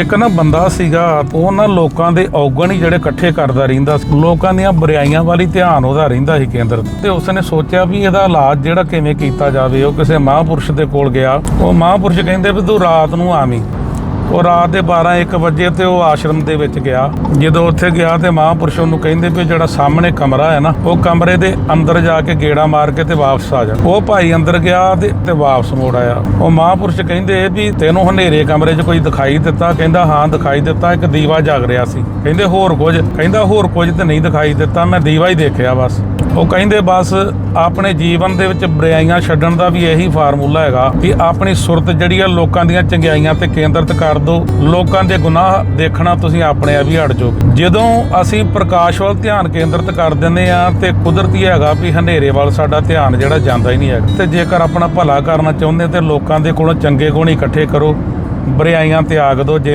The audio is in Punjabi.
ਇੱਕ ਨਾ ਬੰਦਾ ਸੀਗਾ, ਉਹ ਨਾ ਲੋਕਾਂ ਦੇ ਔਗਣ ਹੀ ਜਿਹੜੇ ਇਕੱਠੇ ਕਰਦਾ ਰਹਿੰਦਾ ਸੀ। ਲੋਕਾਂ ਦੀਆਂ ਬੁਰਾਈਆਂ ਵਾਲੀ ਧਿਆਨ ਉਹਦਾ ਰਹਿੰਦਾ ਸੀ ਕੇਂਦਰ ਤੇ ਉਸਨੇ ਸੋਚਿਆ ਵੀ ਇਹਦਾ ਇਲਾਜ ਜਿਹੜਾ ਕਿਵੇਂ ਕੀਤਾ ਜਾਵੇ, ਉਹ ਕਿਸੇ ਮਹਾਂਪੁਰਸ਼ ਦੇ ਕੋਲ ਗਿਆ। ਉਹ ਮਹਾਂਪੁਰਸ਼ ਕਹਿੰਦੇ ਵੀ ਤੂੰ ਰਾਤ ਨੂੰ ਆਵੀਂ। ਉਹ ਰਾਤ ਦੇ 12 1 ਵਜੇ ਤੇ ਉਹ ਆਸ਼ਰਮ ਦੇ ਵਿੱਚ ਗਿਆ। ਜਦੋਂ ਉੱਥੇ ਗਿਆ ਤੇ ਮਹਾਂਪੁਰਸ਼ ਉਹਨੂੰ ਕਹਿੰਦੇ ਵੀ ਜਿਹੜਾ ਸਾਹਮਣੇ ਕਮਰਾ ਹੈ ਨਾ, ਉਹ ਕਮਰੇ ਦੇ ਅੰਦਰ ਜਾ ਕੇ ਗੇੜਾ ਮਾਰ ਕੇ ਤੇ ਵਾਪਸ ਆ ਜਾ। ਉਹ ਭਾਈ ਅੰਦਰ ਗਿਆ ਤੇ ਤੇ ਵਾਪਸ ਮੋੜ ਆਇਆ। ਉਹ ਮਹਾਂਪੁਰਸ਼ ਕਹਿੰਦੇ ਵੀ ਤੈਨੂੰ ਹਨੇਰੇ ਕਮਰੇ 'ਚ ਕੋਈ ਦਿਖਾਈ ਦਿੱਤਾ? ਕਹਿੰਦਾ, ਹਾਂ, ਦਿਖਾਈ ਦਿੱਤਾ। ਇੱਕ ਦੀਵਾ ਜਗ ਰਿਹਾ ਸੀ। ਕਹਿੰਦੇ, ਹੋਰ ਕੁਝ? ਕਹਿੰਦਾ, ਹੋਰ ਕੁਝ ਤੇ ਨਹੀਂ ਦਿਖਾਈ ਦਿੱਤਾ। ਮੈਂ ਦੀਵਾ ਹੀ ਦੇਖਿਆ ਬਸ। ਉਹ ਕਹਿੰਦੇ ਬਸ ਆਪਣੇ ਜੀਵਨ ਦੇ ਵਿੱਚ ਬੁਰਾਈਆਂ ਛੱਡਣ ਦਾ ਵੀ ਇਹੀ ਫਾਰਮੂਲਾ ਹੈਗਾ ਕਿ ਆਪਣੀ ਸੁਰਤ ਜਿਹੜੀ ਆ ਲੋਕਾਂ ਦੀਆਂ ਚੰਗਿਆਈਆਂ ਤੇ ਕੇਂਦਰਿਤ ਕਰ ਦਿਓ ਲੋਕਾਂ ਦੇ ਗੁਨਾਹ ਦੇਖਣਾ ਤੁਸੀਂ ਆਪਣੇ ਆਪ ਹੀ ਹਟ ਜਾਓਗੇ। ਜਦੋਂ ਅਸੀਂ ਪ੍ਰਕਾਸ਼ ਵੱਲ ਧਿਆਨ ਕੇਂਦਰਿਤ ਕਰ ਦਿੰਦੇ ਆ ਤੇ ਕੁਦਰਤੀ ਹੈਗਾ ਵੀ ਹਨੇਰੇ ਵੱਲ ਸਾਡਾ ਧਿਆਨ ਜਿਹੜਾ ਜਾਂਦਾ ਹੀ ਨਹੀਂ ਹੈਗਾ। ਤੇ ਜੇਕਰ ਆਪਣਾ ਭਲਾ ਕਰਨਾ ਚਾਹੁੰਦੇ ਤੇ ਲੋਕਾਂ ਦੇ ਕੋਲੋਂ ਚੰਗੇ ਗੁਣ ਇਕੱਠੇ ਕਰੋ ਬੁਰਾਈਆਂ ਤਿਆਗ ਦਿਓ ਜੇ